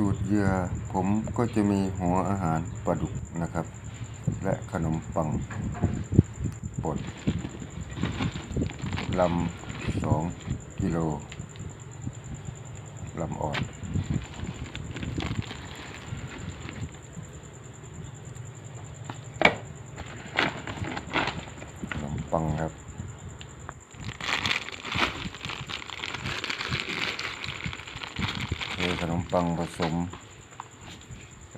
สูตรเหยื่อผมก็จะมีหัวอาหารปลาดุกนะครับ และขนมปังป่นลำสองกิโลลำอ่อนขนมปังครับ เทขนมปังผสม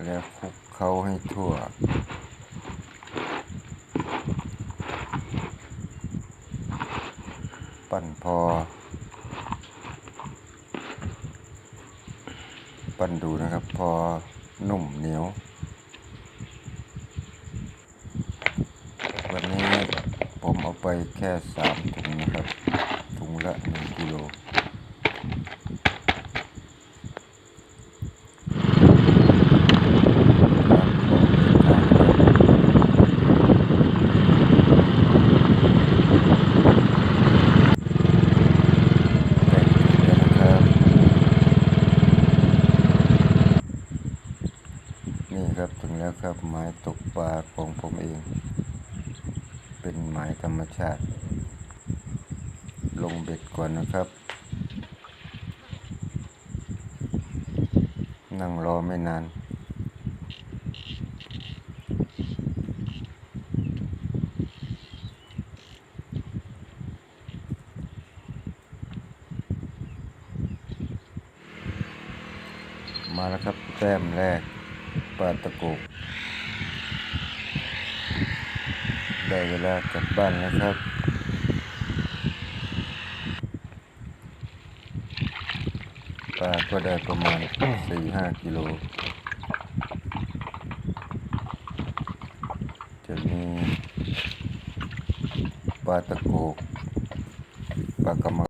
แล้วคลุกเคล้าให้ทั่ว ปั้นพอ ปั้นดูนะครับ พอนุ่มเหนียววันนี้ผมเอาไปแค่สามถุงนะครับ ถุงละหนึ่งกิโล ครับถึงแล้วครับหมายตกปลาของผมเอง เป็นหมายธรรมชาติ ลงเบ็ดก่อนนะครับ นั่งรอไม่นานมาแล้วครับแต้มแรก ปลาตะโกกได้เวลากลับบ้านแล้วครับ ปลาก็ได้ประมาณสี่ห้ากิโล จะมีปลาตะโกกปลากระมัง